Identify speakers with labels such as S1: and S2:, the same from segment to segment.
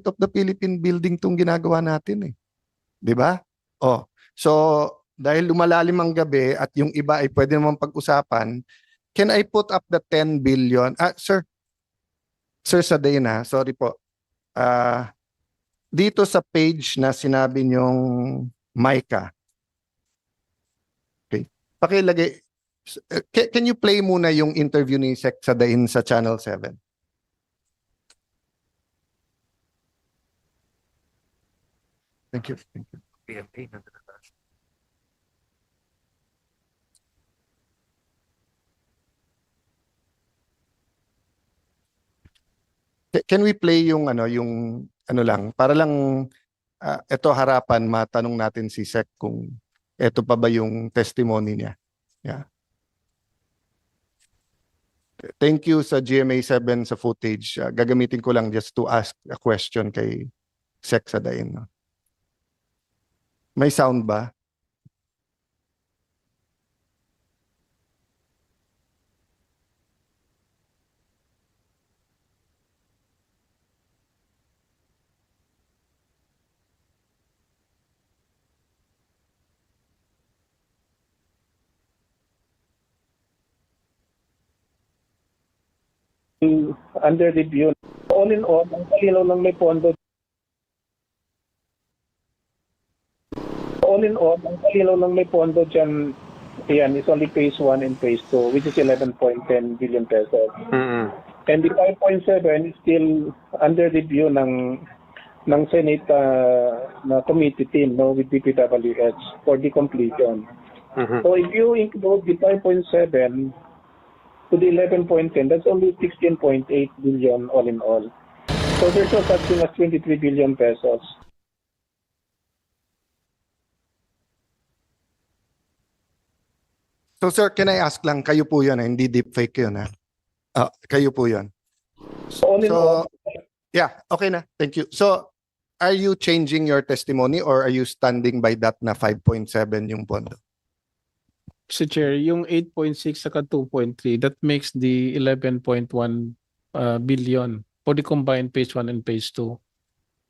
S1: of the Philippine building tong ginagawa natin eh. 'Di ba? Oh. So dahil lumalalim ang gabi at yung iba ay pwede naman pag-usapan, can I put up the 10 billion? Ah, sir. Sir Sadena, sorry po. Ah, dito sa page na sinabi niyong Micah. Okay. Pakilagay eh, can, you play muna yung interview ni Sec Sadain sa Channel 7? Thank you. Thank you. Ca- Can we play yung ano yung ano lang para lang ah, ito harapan matanong natin si Sec kung ito pa ba yung testimony niya. Yeah. Thank you sa GMA7 sa footage. Ah, gagamitin ko lang just to ask a question kay Sec Sadain. no? May sound ba?
S2: under review. All in all, ang kalinaw ng may pondo. All in all, ang kalinaw ng may pondo dyan, yan, is only phase 1 and phase 2, which is 11.10 billion pesos. And the 5.7 is still under review ng ng Senate uh, na committee team no with DPWH for the completion. So if you include the 5.7 to the 11.10, that's only 16.8 billion all in all. So there's no such thing as 23 billion pesos.
S1: So sir, can I ask lang, kayo po yun, ah, hindi deepfake yun ha? Ah, kayo po yun.
S2: So
S1: So, yeah, okay na. Thank you. So, are you changing your testimony or are you standing by that na 5.7 yung pondo?
S3: Mr. Chair, yung 8.6 saka 2.3, that makes the 11.1 uh, billion for the combined phase 1 and phase 2.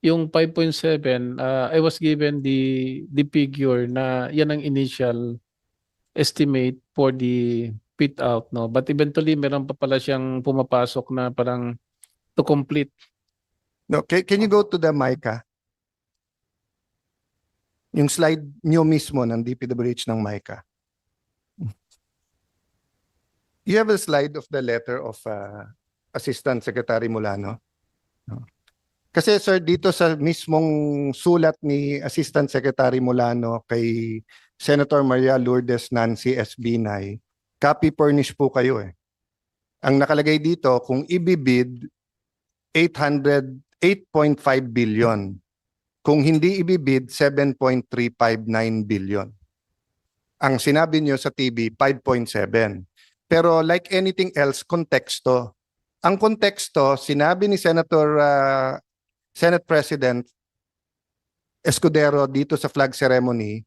S3: Yung 5.7, uh, I was given the the figure na yan ang initial estimate for the pit out no but eventually meron pa pala siyang pumapasok na parang to complete
S1: No, can, can you go to the mic ah? Yung slide nyo mismo ng DPWH ng MICA. You have a slide of the letter of uh, Assistant Secretary Mulano. No? Kasi sir, dito sa mismong sulat ni Assistant Secretary Mulano kay Senator Maria Lourdes Nancy S. Binay, copy furnish po kayo eh. Ang nakalagay dito, kung ibibid, 800, 8.5 billion. Kung hindi ibibid, 7.359 billion. Ang sinabi nyo sa TV, 5.7. Pero like anything else, konteksto. Ang konteksto, sinabi ni Senator uh, Senate President Escudero dito sa flag ceremony,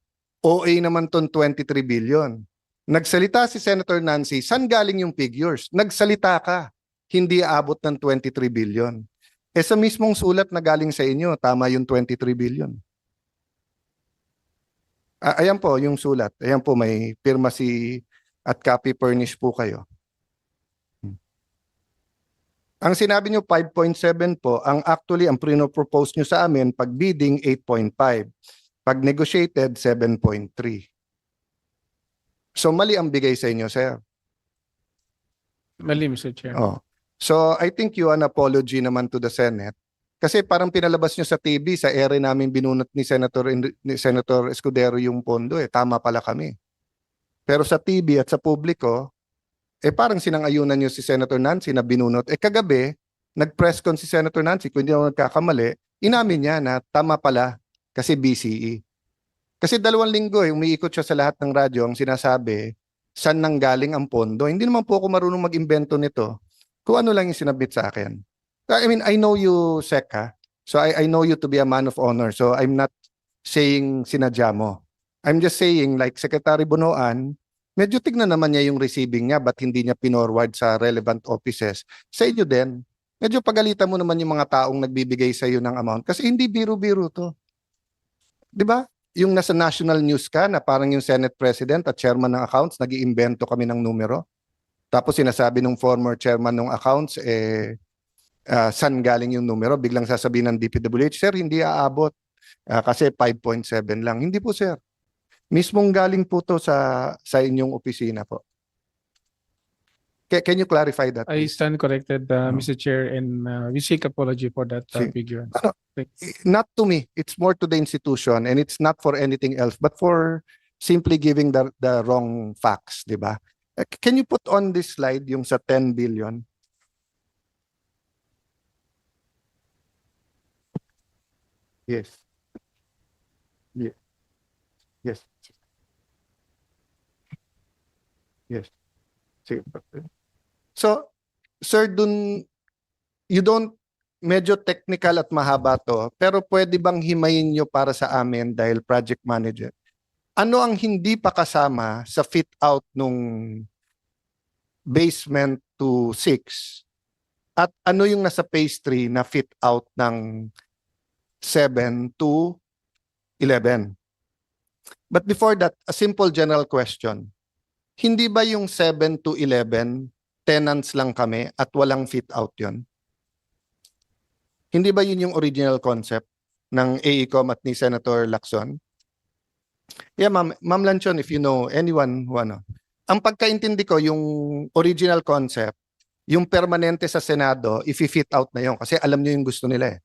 S1: OA naman ton 23 billion. Nagsalita si Senator Nancy, saan galing yung figures? Nagsalita ka, hindi aabot ng 23 billion. Eh sa mismong sulat na galing sa inyo, tama yung 23 billion. Ah, ayan po yung sulat. Ayan po may pirma si at copy furnish po kayo. Ang sinabi nyo 5.7 po, ang actually ang propose nyo sa amin pag bidding 8.5. Pag negotiated 7.3. So mali ang bigay sa inyo, sir.
S3: mali Mr. Chair
S1: Oh. So I think you an apology naman to the Senate. Kasi parang pinalabas nyo sa TV, sa ere namin binunot ni Senator, ni Senator Escudero yung pondo eh. Tama pala kami. Pero sa TV at sa publiko, eh parang sinangayunan nyo si Senator Nancy na binunot. Eh kagabi, nag-press con si Senator Nancy, kung hindi ako nagkakamali, inamin niya na tama pala kasi BCE. Kasi dalawang linggo eh, umiikot siya sa lahat ng radyo ang sinasabi, saan nang galing ang pondo. Hindi naman po ako marunong mag-imbento nito. Kung ano lang yung sinabit sa akin. I mean, I know you, ha? So I, I know you to be a man of honor. So I'm not saying sinadya mo. I'm just saying, like Secretary Bonoan, medyo tignan naman niya yung receiving niya, but hindi niya pinorward sa relevant offices. Sa inyo din. medyo pagalitan mo naman yung mga taong nagbibigay sa iyo ng amount kasi hindi biro-biro to. 'Di ba? Yung nasa national news ka na parang yung Senate President at Chairman ng accounts nag-iimbento kami ng numero. Tapos sinasabi ng former chairman ng accounts eh ah, saan galing yung numero? Biglang sasabihin ng DPWH, sir, hindi aabot Ah, kasi 5.7 lang. Hindi po, sir. Mismong galing po to sa sa inyong opisina po. Ca- Can you clarify that?
S3: I
S1: please?
S3: stand corrected, uh,
S1: No.
S3: Mr. Chair, and uh, we seek apology for that uh, figure.
S1: Ano? not to me. It's more to the institution and it's not for anything else but for simply giving the the wrong facts, 'di ba? Eh, Can you put on this slide yung sa 10 billion? Yes. Yes. Yes. Yes. Sige. So, sir, dun you don't medyo technical at mahaba to, pero pwede bang himayin nyo para sa amin dahil project manager? Ano ang hindi pa kasama sa fit out nung basement to 6? At ano yung nasa phase 3 na fit out ng 7 to 11? But before that, a simple general question. Hindi ba yung 7 to 11 tenants lang kami at walang fit out yon? Hindi ba yun yung original concept ng AECOM at ni Senator Lacson? Yeah, ma'am, ma'am Lanchon, if you know anyone who ano. Ang pagkaintindi ko, yung original concept, yung permanente sa Senado, if-fit out na yun kasi alam nyo yung gusto nila eh.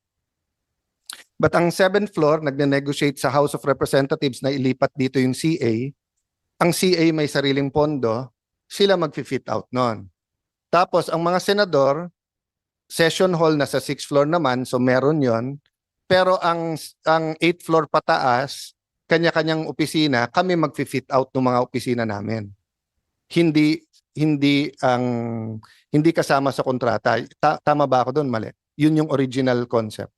S1: But ang seventh floor, nagne-negotiate sa House of Representatives na ilipat dito yung CA, ang CA may sariling pondo, sila mag-fit out nun. Tapos, ang mga senador, session hall na sa sixth floor naman, so meron yon. Pero ang ang eighth floor pataas, kanya-kanyang opisina, kami mag-fit out ng mga opisina namin. Hindi hindi ang hindi kasama sa kontrata. Ta- tama ba ako doon? Mali. Yun yung original concept.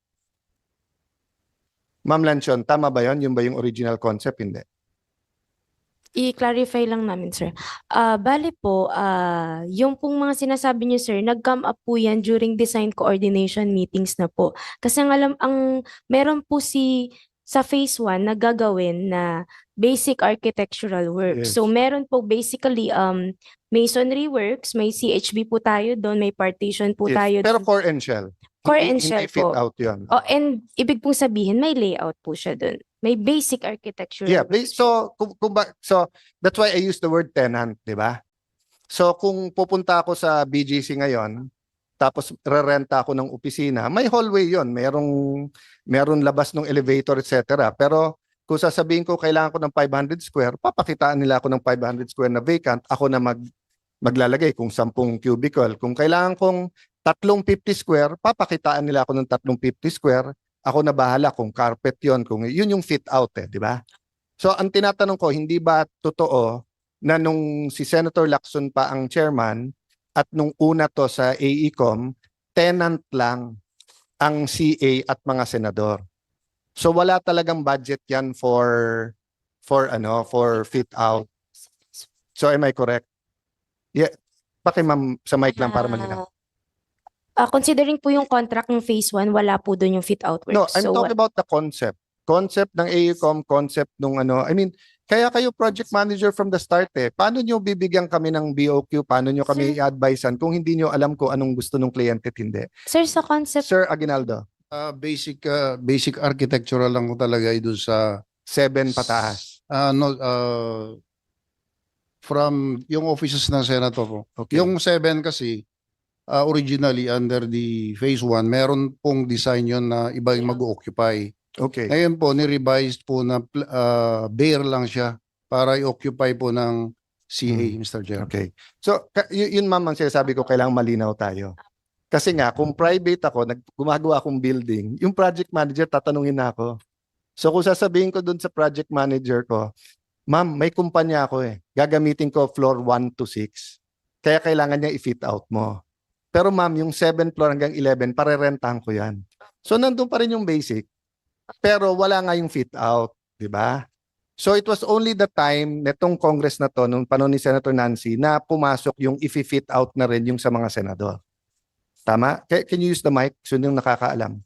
S1: Ma'am Lanchon, tama ba yon? Yun ba yung original concept? Hindi.
S4: I-clarify lang namin, sir. Ah, bale po, ah, yung pong mga sinasabi niyo, sir, nag-come up po yan during design coordination meetings na po. Kasi ang alam, ang meron po si sa phase 1 na gagawin na basic architectural work.
S1: Yes.
S4: So meron po basically um masonry works, may CHB po tayo doon, may partition po
S1: Yes.
S4: tayo
S1: Pero
S4: doon.
S1: core and shell.
S4: Core
S1: Hindi-
S4: and
S1: hindi
S4: shell
S1: fit
S4: po.
S1: out yun.
S4: Oh, and ibig pong sabihin may layout po siya doon. May basic architectural
S1: Yeah, please. So, kung, kung ba, so that's why I use the word tenant, di ba? So, kung pupunta ako sa BGC ngayon, tapos rerenta ako ng opisina, may hallway yon, merong meron labas ng elevator, etc. Pero kung sasabihin ko kailangan ko ng 500 square, papakitaan nila ako ng 500 square na vacant, ako na mag maglalagay kung 10 cubicle. Kung kailangan kong tatlong 50 square, papakitaan nila ako ng tatlong 50 square, ako na bahala kung carpet yon kung yun yung fit out eh, di ba? So ang tinatanong ko, hindi ba totoo na nung si Senator Lacson pa ang chairman at nung una to sa AECOM, tenant lang ang CA at mga senador. So wala talagang budget yan for for ano, for fit out. So am I correct? Yeah, paki ma'am sa mic lang para malinaw.
S4: Ah, considering po yung contract ng phase 1, wala po doon yung fit out work.
S1: No, I'm
S4: So,
S1: talking about the concept. Concept ng AECOM, concept nung ano, I mean, kaya kayo project manager from the start eh. Paano nyo bibigyan kami ng BOQ? Paano nyo kami i-advisean kung hindi nyo alam ko anong gusto ng kliyente at hindi?
S4: Sir, sa concept,
S1: Sir Aguinaldo,
S5: Ah, basic ah, basic architectural lang ko talaga doon sa
S1: seven pataas.
S5: ah, no ah, from yung offices ng senator ko.
S1: Okay.
S5: Yung 7 kasi ah, originally under the phase 1 meron pong design yon na iba yung mag-occupy.
S1: okay.
S5: Ngayon po ni-revised po na ah, bare lang siya para i-occupy po ng CA Mr. Chair.
S1: Okay. So, yun ma'am ang sinasabi ko, kailangan malinaw tayo. Kasi nga, kung private ako, nag gumagawa akong building, yung project manager, tatanungin na ako. So, kung sasabihin ko dun sa project manager ko, ma'am, may kumpanya ako eh. Gagamitin ko floor 1 to 6. Kaya kailangan niya i-fit out mo. Pero ma'am, yung 7 floor hanggang 11, parerentahan ko yan. So, nandun pa rin yung basic. Pero wala nga yung fit out. di ba? So it was only the time netong Congress na to, nung panahon ni Senator Nancy, na pumasok yung if-fit out na rin yung sa mga senador. Tama? Ca- Can you use the mic? So yung nakakaalam.